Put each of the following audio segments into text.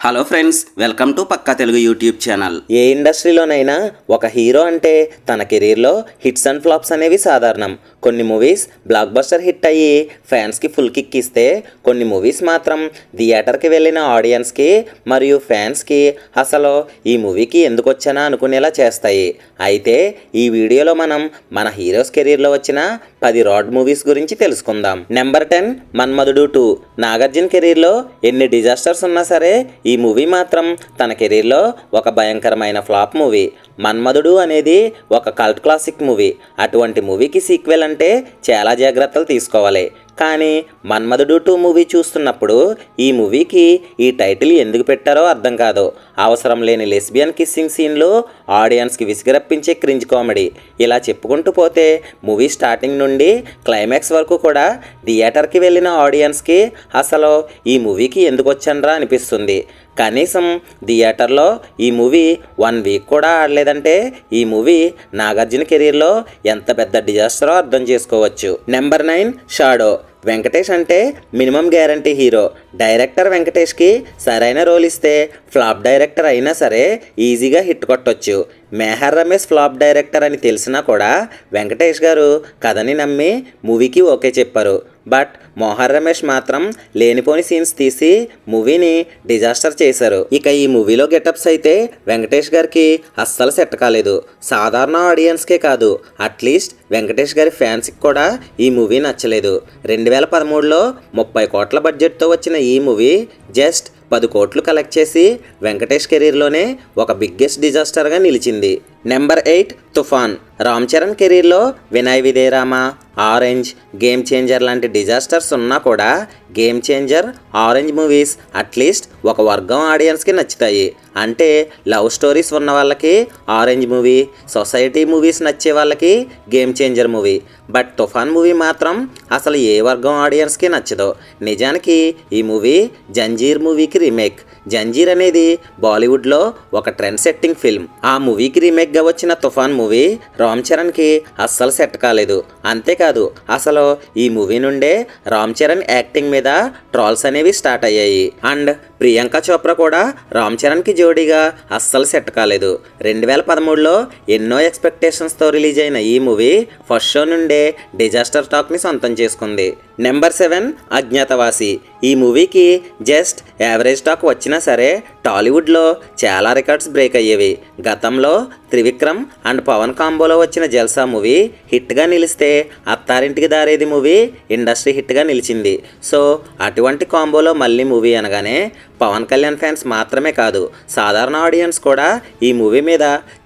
Hello friends welcome to Pakka Telugu YouTube channel ఏ ఇండస్ట్రీలోనైనా ఒక hero అంటే తన కెరీర్లో హిట్స్ అండ్ ఫ్లాప్స్ అనేవి సాధారణం. కొన్ని మూవీస్ బ్లాక్ బస్టర్ హిట్ అయ్యి ఫ్యాన్స్కి ఫుల్ కిక్ ఇస్తే కొన్ని మూవీస్ మాత్రం థియేటర్కి వెళ్ళిన ఆడియన్స్కి మరియు ఫ్యాన్స్కి అసలు ఈ మూవీకి ఎందుకు వచ్చానా అనుకునేలా చేస్తాయి. అయితే ఈ వీడియోలో మనం మన హీరోస్ కెరీర్లో వచ్చిన పది రాడ్ మూవీస్ గురించి తెలుసుకుందాం. Number ten Manmadhudu two Nagarjuna కెరీర్లో ఎన్ని డిజాస్టర్స్ ఉన్నా సరే ఈ మూవీ మాత్రం తన కెరీర్లో ఒక భయంకరమైన ఫ్లాప్ మూవీ. మన్మధుడు అనేది ఒక కల్ట్ క్లాసిక్ మూవీ. అటువంటి మూవీకి సీక్వెల్ అంటే చాలా జాగ్రత్తలు తీసుకోవాలి. కానీ మన్మధుడు టూ మూవీ చూస్తున్నప్పుడు ఈ మూవీకి ఈ టైటిల్ ఎందుకు పెట్టారో అర్థం కాదు. అవసరం లేని లెస్బియన్ కిస్సింగ్ సీన్లు ఆడియన్స్కి విసిగరప్పించే క్రింజ్ కామెడీ. ఇలా చెప్పుకుంటూ పోతే మూవీ స్టార్టింగ్ నుండి క్లైమాక్స్ వరకు కూడా థియేటర్కి వెళ్ళిన ఆడియన్స్కి అసలు ఈ మూవీకి ఎందుకు వచ్చానరా అనిపిస్తుంది. కనీసం థియేటర్లో ఈ మూవీ వన్ వీక్ కూడా ఆడలేదంటే ఈ మూవీ నాగార్జున కెరీర్లో ఎంత పెద్ద డిజాస్టరో అర్థం చేసుకోవచ్చు. Number nine shadow. వెంకటేష్ అంటే మినిమం గ్యారంటీ హీరో. డైరెక్టర్ వెంకటేష్కి సరైన రోల్ ఇస్తే ఫ్లాప్ డైరెక్టర్ అయినా సరే ఈజీగా హిట్ కొట్టొచ్చు. మేహర్ రమేష్ ఫ్లాప్ డైరెక్టర్ అని తెలిసినా కూడా వెంకటేష్ గారు కథని నమ్మి మూవీకి ఓకే చెప్పారు. బట్ మోహర్ రమేష్ మాత్రం లేనిపోని సీన్స్ తీసి మూవీని డిజాస్టర్ చేశారు. ఇక ఈ మూవీలో గెటప్స్ అయితే వెంకటేష్ గారికి అస్సలు సెట్ కాలేదు. సాధారణ ఆడియన్స్కే కాదు అట్లీస్ట్ వెంకటేష్ గారి ఫ్యాన్స్కి కూడా ఈ మూవీ నచ్చలేదు. రెండు వేల పదమూడులో ముప్పై కోట్ల బడ్జెట్తో వచ్చిన ఈ మూవీ జస్ట్ పది కోట్లు కలెక్ట్ చేసి వెంకటేష్ కెరీర్లోనే ఒక బిగ్గెస్ట్ డిజాస్టర్గా నిలిచింది. నెంబర్ ఎయిట్ తుఫాన్. రామ్ చరణ్ కెరీర్లో Vinay Vidheyarama Orange Game Changer లాంటి డిజాస్టర్స్ ఉన్నా కూడా Game Changer Orange movies at least ఒక వర్గం ఆడియన్స్కి నచ్చుతాయి. అంటే లవ్ స్టోరీస్ ఉన్న వాళ్ళకి ఆరెంజ్ మూవీ సొసైటీ మూవీస్ నచ్చే వాళ్ళకి Game Changer movie. But Toofan movie మాత్రం అసలు ఏ వర్గం ఆడియన్స్కి నచ్చదు. నిజానికి ఈ మూవీ జంజీర్ మూవీకి రీమేక్. జంజీర్ అనేది బాలీవుడ్లో ఒక ట్రెండ్ సెట్టింగ్ ఫిల్మ్. ఆ మూవీకి రీమేక్గా వచ్చిన తుఫాన్ మూవీ రామ్ చరణ్కి అస్సలు సెట్ కాలేదు. అంతేకాదు అసలు ఈ మూవీ నుండే రామ్ చరణ్ యాక్టింగ్ మీద ట్రాల్స్ అనేవి స్టార్ట్ అయ్యాయి. అండ్ ప్రియాంక చోప్రా కూడా రామ్ చరణ్కి జోడీగా అస్సలు సెట్ కాలేదు. రెండు వేల పదమూడులో ఎన్నో ఎక్స్పెక్టేషన్స్తో రిలీజ్ అయిన ఈ మూవీ ఫస్ట్ షో నుండే డిజాస్టర్ టాక్ని సొంతం చేసుకుంది. Number seven Agnyaathavaasi. ఈ మూవీకి జస్ట్ యావరేజ్ టాక్ వచ్చినా సరే టాలీవుడ్లో చాలా రికార్డ్స్ బ్రేక్ అయ్యేవి. గతంలో త్రివిక్రమ్ అండ్ పవన్ కాంబోలో వచ్చిన జల్సా movie హిట్గా నిలిస్తే Attarintiki Daredi movie industry హిట్గా నిలిచింది. సో అటువంటి కాంబోలో మళ్ళీ మూవీ అనగానే పవన్ కళ్యాణ్ ఫ్యాన్స్ మాత్రమే కాదు సాధారణ ఆడియన్స్ కూడా ఈ మూవీ మీద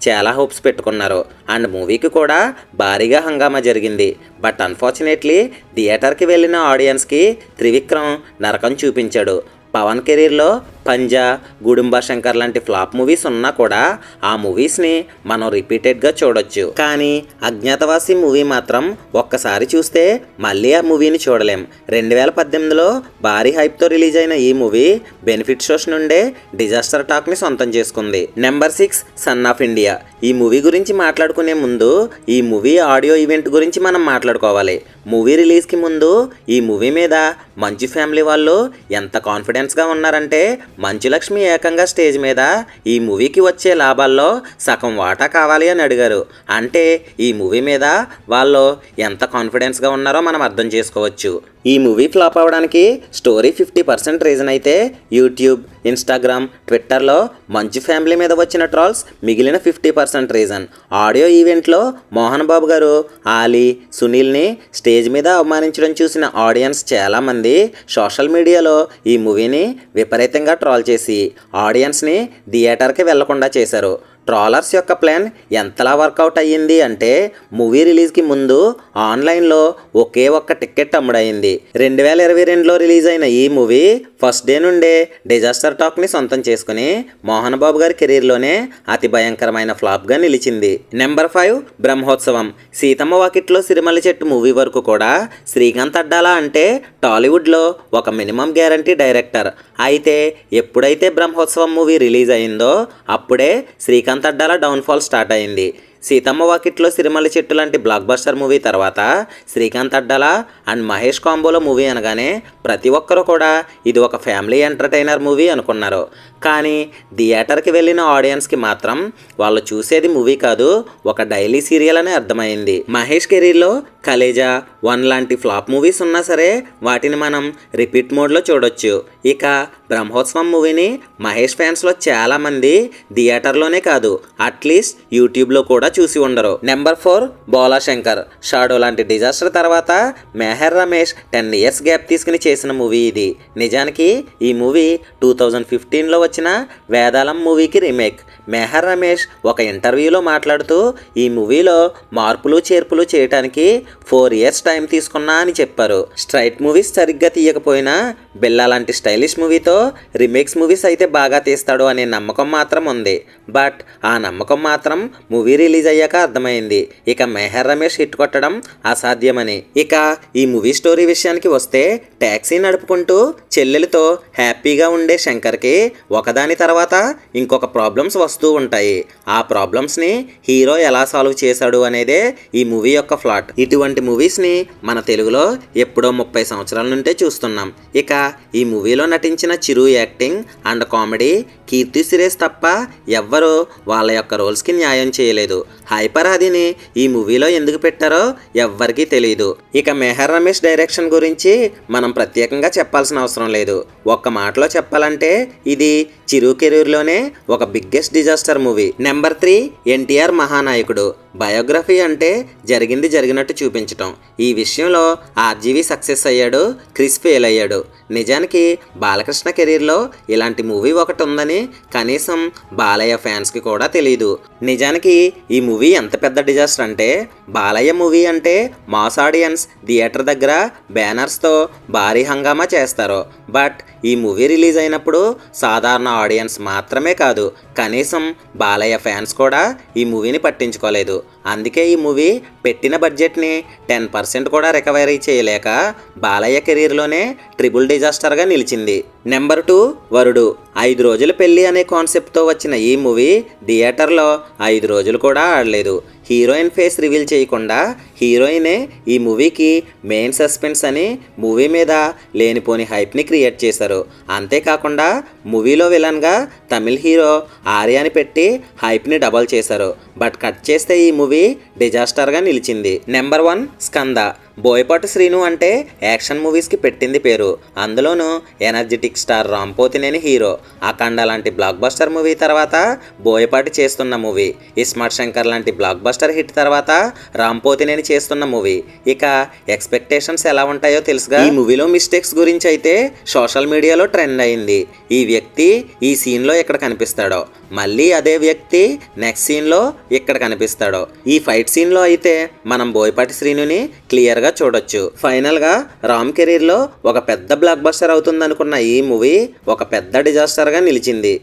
చాలా హోప్స్ పెట్టుకున్నారు. అండ్ మూవీకి కూడా భారీగా హంగామా జరిగింది. బట్ అన్ఫార్చునేట్లీ థియేటర్కి వెళ్ళిన ఆడియన్స్కి త్రివిక్రమ్ నరకం చూపించాడు. పవన్ కెరీర్లో పంజా గుడుంబ శంకర్ లాంటి ఫ్లాప్ మూవీస్ ఉన్నా కూడా ఆ మూవీస్ని మనం రిపీటెడ్గా చూడొచ్చు. కానీ అజ్ఞాతవాసి మూవీ మాత్రం ఒక్కసారి చూస్తే మళ్ళీ ఆ మూవీని చూడలేం. రెండు వేల పద్దెనిమిదిలో భారీ హైప్తో రిలీజ్ అయిన ఈ మూవీ బెనిఫిట్ షోస్ నుండే డిజాస్టర్ టాక్ని సొంతం చేసుకుంది. Number six Son of India. ఈ మూవీ గురించి మాట్లాడుకునే ముందు ఈ మూవీ ఆడియో ఈవెంట్ గురించి మనం మాట్లాడుకోవాలి. మూవీ రిలీజ్కి ముందు ఈ మూవీ మీద మంచు ఫ్యామిలీ వాళ్ళు ఎంత కాన్ఫిడెన్స్గా ఉన్నారంటే మంచులక్ష్మి ఏకంగా స్టేజ్ మీద ఈ మూవీకి వచ్చే లాభాల్లో సగం వాటా కావాలి అని అడిగారు. అంటే ఈ మూవీ మీద వాళ్ళు ఎంత కాన్ఫిడెన్స్గా ఉన్నారో మనం అర్థం చేసుకోవచ్చు. ఈ మూవీ ఫ్లాప్ అవ్వడానికి స్టోరీ ఫిఫ్టీ పర్సెంట్ రీజన్ అయితే యూట్యూబ్ ఇన్స్టాగ్రామ్ ట్విట్టర్లో మంచు ఫ్యామిలీ మీద వచ్చిన ట్రాల్స్ మిగిలిన ఫిఫ్టీ పర్సెంట్ రీజన్. ఆడియో ఈవెంట్లో మోహన్ బాబు గారు ఆలీ సునీల్ని స్టేజ్ మీద అవమానించడం చూసిన ఆడియన్స్ చాలామంది సోషల్ మీడియాలో ఈ మూవీని విపరీతంగా ట్రాల్ చేసి ఆడియన్స్ని థియేటర్కి వెళ్ళకుండా చేశారు. ట్రాలర్స్ యొక్క ప్లాన్ ఎంతలా వర్కౌట్ అయ్యింది అంటే మూవీ రిలీజ్కి ముందు ఆన్లైన్లో ఒకే ఒక్క టికెట్ అమ్ముడైంది రెండు వేల ఇరవై రెండులో రిలీజ్ అయిన ఈ మూవీ ఫస్ట్ డే నుండే డిజాస్టర్ టాక్ని సొంతం చేసుకుని మోహన్ బాబు గారి కెరీర్లోనే అతి భయంకరమైన ఫ్లాప్గా నిలిచింది. Number five Brahmotsavam. సీతమ్మ వాకిట్లో సిరిమల్లి చెట్టు మూవీ వరకు కూడా శ్రీకాంత్ అడ్డాలా అంటే టాలీవుడ్లో ఒక మినిమం గ్యారంటీ డైరెక్టర్ అయితే ఎప్పుడైతే బ్రహ్మోత్సవం మూవీ రిలీజ్ అయిందో అప్పుడే శ్రీకాంత్ అడ్డాల డౌన్ఫాల్ స్టార్ట్ అయింది. సీతమ్మ వాకిట్లో సిరిమల్లి చెట్టు లాంటి బ్లాక్ బస్టర్ మూవీ తర్వాత శ్రీకాంత్ అడ్డాల అండ్ మహేష్ కాంబోలో మూవీ అనగానే ప్రతి ఒక్కరు కూడా ఇది ఒక ఫ్యామిలీ ఎంటర్టైనర్ మూవీ అనుకున్నారు. కానీ థియేటర్కి వెళ్ళిన ఆడియన్స్కి మాత్రం వాళ్ళు చూసేది మూవీ కాదు ఒక డైలీ సీరియల్ అని అర్థమైంది. మహేష్ కెరీర్లో కలేజా వన్ లాంటి ఫ్లాప్ మూవీస్ ఉన్నా సరే వాటిని మనం రిపీట్ మోడ్లో చూడొచ్చు. ఇక బ్రహ్మోత్సవం మూవీని మహేష్ ఫ్యాన్స్లో చాలామంది థియేటర్లోనే కాదు అట్లీస్ట్ యూట్యూబ్లో కూడా చూసి ఉండరు. Number four Bhola Shankar Shadow లాంటి డిజాస్టర్ తర్వాత Meher Ramesh ten years gap తీసుకుని చేసిన మూవీ ఇది. నిజానికి ఈ మూవీ టూ థౌజండ్ ఫిఫ్టీన్లో వచ్చిన వేదాళం మూవీకి రీమేక్. మెహర్ రమేష్ ఒక ఇంటర్వ్యూలో మాట్లాడుతూ ఈ మూవీలో మార్పులు చేర్పులు చేయడానికి ఫోర్ ఇయర్స్ టైం తీసుకున్నా అని చెప్పారు. స్ట్రైట్ మూవీస్ సరిగ్గా తీయకపోయినా బిల్లా లాంటి స్టైలిష్ మూవీతో రీమేక్స్ మూవీస్ అయితే బాగా తీస్తాడు అనే నమ్మకం మాత్రం ఉంది. బట్ ఆ నమ్మకం మాత్రం మూవీ రిలీజ్ అయ్యాక అర్థమైంది. ఇక మెహర్ రమేష్ హిట్ కొట్టడం అసాధ్యమని. ఇక ఈ మూవీ స్టోరీ విషయానికి వస్తే ట్యాక్సీ నడుపుకుంటూ చెల్లెలతో హ్యాపీగా ఉండే శంకర్కి ఒకదాని తర్వాత ఇంకొక ప్రాబ్లమ్స్ వస్తూ ఉంటాయి. ఆ ప్రాబ్లమ్స్ని హీరో ఎలా సాల్వ్ చేశాడు అనేదే ఈ మూవీ యొక్క ఫ్లాట్. ఇటువంటి మూవీస్ని మన తెలుగులో ఎప్పుడో ముప్పై సంవత్సరాల నుండే చూస్తున్నాం. ఇక ఈ మూవీలో నటించిన Chiru acting and comedy Keerthy Suresh తప్ప ఎవ్వరూ వాళ్ళ యొక్క రోల్స్కి న్యాయం చేయలేదు. హైపర్ ఈ మూవీలో ఎందుకు పెట్టారో ఎవ్వరికీ తెలియదు ఇక మెహర్ రమేష్ డైరెక్షన్ గురించి మనం ప్రత్యేకంగా చెప్పాల్సిన అవసరం లేదు. ఒక్క మాటలో చెప్పాలంటే ఇది చిరు కెరీర్లోనే ఒక biggest disaster movie. Number three NTR Mahanayakudu. Biography అంటే జరిగింది జరిగినట్టు చూపించటం. ఈ విషయంలో ఆర్జీవి సక్సెస్ అయ్యాడు క్రిస్ ఫెయిల్ అయ్యాడు. నిజానికి బాలకృష్ణ కెరీర్లో ఇలాంటి మూవీ ఒకటి ఉందని కనీసం బాలయ్య ఫ్యాన్స్కి కూడా తెలియదు నిజానికి ఈ మూవీ ఎంత పెద్ద డిజాస్టర్ అంటే బాలయ్య మూవీ అంటే మాస్ ఆడియన్స్ థియేటర్ దగ్గర బ్యానర్స్తో భారీ హంగామా చేస్తారు. బట్ ఈ మూవీ రిలీజ్ అయినప్పుడు సాధారణ ఆడియన్స్ మాత్రమే కాదు కనీసం బాలయ్య ఫ్యాన్స్ కూడా ఈ మూవీని పట్టించుకోలేదు. అందుకే ఈ మూవీ పెట్టిన బడ్జెట్ని టెన్ పర్సెంట్ కూడా రికవరీ చేయలేక బాలయ్య కెరీర్లోనే ట్రిపుల్ డిజాస్టర్గా నిలిచింది. నెంబర్ టూ వరుడు. ఐదు రోజుల పెళ్ళి అనే కాన్సెప్ట్తో వచ్చిన ఈ మూవీ థియేటర్లో ఐదు రోజులు కూడా ఆడలేదు. హీరోయిన్ ఫేస్ రివీల్ చేయకుండా హీరోయినే ఈ మూవీకి మెయిన్ సస్పెన్స్ అని మూవీ మీద లేనిపోని హైప్ని క్రియేట్ చేశారు. అంతేకాకుండా మూవీలో విలన్గా తమిళ్ హీరో ఆర్యాని పెట్టి హైప్ని డబల్ చేశారు. బట్ కట్ చేస్తే ఈ మూవీ డిజాస్టర్గా నిలిచింది. Number one Skanda. Boyapati Srinu అంటే యాక్షన్ మూవీస్కి పెట్టింది పేరు. అందులోనూ energetic star Ram Pothineni hero. Akhanda లాంటి బ్లాక్ బస్టర్ మూవీ తర్వాత బోయపాటి చేస్తున్న మూవీ. ఇస్మార్ట్ శంకర్ లాంటి బ్లాక్ బస్టర్ హిట్ తర్వాత రాంపోతినేని చేస్తున్న మూవీ. ఇక ఎక్స్పెక్టేషన్స్ ఎలా ఉంటాయో తెలుసుగా? ఈ మూవీలో మిస్టేక్స్ గురించి అయితే సోషల్ మీడియాలో ట్రెండ్ అయింది. ఈ వ్యక్తి ఈ సీన్లో ఎక్కడ కనిపిస్తాడో. మళ్ళీ అదే వ్యక్తి నెక్స్ట్ సీన్లో ఇక్కడ కనిపిస్తాడో. ఈ ఫైట్ సీన్లో అయితే మనం బోయపాటి శ్రీనుని క్లియర్గా చూడొచ్చు. ఫైనల్గా రామ్ కెరీర్లో ఒక పెద్ద బ్లాక్ బస్టర్ అవుతుందనుకున్న ఈ మూవీ ఒక పెద్ద డిజాస్టర్గా నిలిచింది.